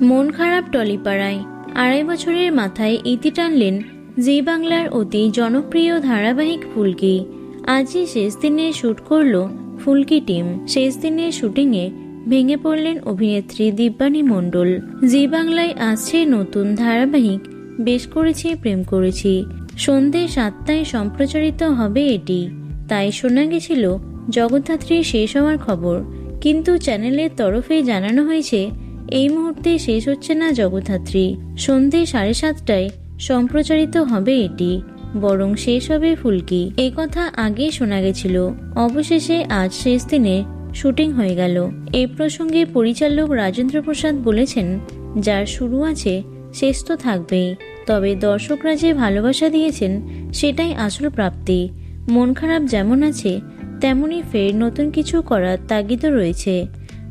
মন খারাপ টলিপাড়ায় আড়াই বছরের মাথায় ইতি টানলেন জি বাংলার অতি জনপ্রিয় ধারাবাহিক ফুলকি। আজই শেষ দিনে শ্যুট করল ফুলকি টিম। শেষ দিনের শুটিংয়ে ভেঙে পড়লেন অভিনেত্রী দিব্যানী মণ্ডল। জি বাংলায় আসছে নতুন ধারাবাহিক, বেশ করেছি, প্রেম করেছি। সন্ধে সাতটায় সম্প্রচারিত হবে এটি। তাই শোনা গেছিল জগদ্ধাত্রী শেষ হওয়ার খবর। কিন্তু চ্যানেলের তরফে জানানো হয়েছে এই মুহূর্তে শেষ হচ্ছে না জগদ্ধাত্রী। সন্ধে সাড়ে সাতটায় সম্প্রচারিত হবে এটি। বরং শেষ হবে ফুলকি। এ কথা আগে শোনা গেছিল। অবশেষে আজ শেষ দিনে শুটিং হয়ে গেল। এ প্রসঙ্গে পরিচালক রাজেন্দ্র প্রসাদ বলেছেন, যার শুরু আছে, শেষ তো থাকবেই। তবে দর্শকরা যে ভালোবাসা দিয়েছেন, সেটাই আসল প্রাপ্তি। মন খারাপ যেমন আছে তেমনই ফের নতুন কিছু করার তাগিদও রয়েছে।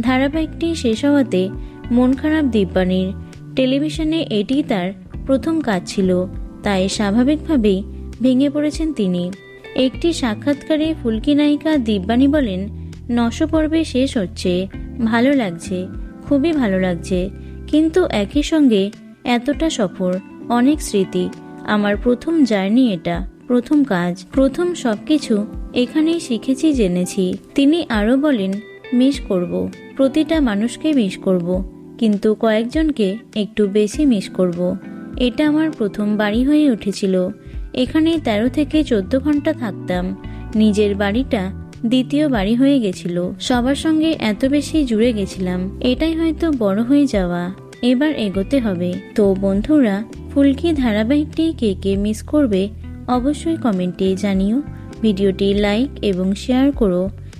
ধারাবাহিকটি শেষ হওয়াতে মন খারাপ দিব্যানীর। টেলিভিশনে এটি তার প্রথম কাজ ছিল, তাই স্বাভাবিকভাবেই ভেঙে পড়েছেন তিনি। একটি সাক্ষাৎকারে ফুলকি নায়িকা দিব্যানী বলেন, নশো পর্বে শেষ হচ্ছে, ভালো লাগছে, খুবই ভালো লাগছে, কিন্তু একই সঙ্গে এতটা সফর অনেক স্মৃতি, আমার প্রথম জার্নি এটা, প্রথম কাজ, প্রথম সবকিছু এখানেই শিখেছি, জেনেছি। তিনি আরও বলেন, মিস করব, প্রতিটা মানুষকে মিস করব। কিন্তু কয়েকজনকে একটু বেশি মিস করব। এটা আমার প্রথম বাড়ি হয়ে উঠেছিল। এখানে তেরো থেকে চোদ্দ ঘণ্টা থাকতাম। নিজের বাড়িটা দ্বিতীয় বাড়ি হয়ে গেছিল। সবার সঙ্গে এত বেশি জুড়ে গেছিলাম, এটাই হয়তো বড় হয়ে যাওয়া। এবার এগোতে হবে। তো বন্ধুরা, ফুলকি ধারাবাহিকটি কে কে মিস করবে অবশ্যই কমেন্টে জানিও। ভিডিওটি লাইক এবং শেয়ার করো।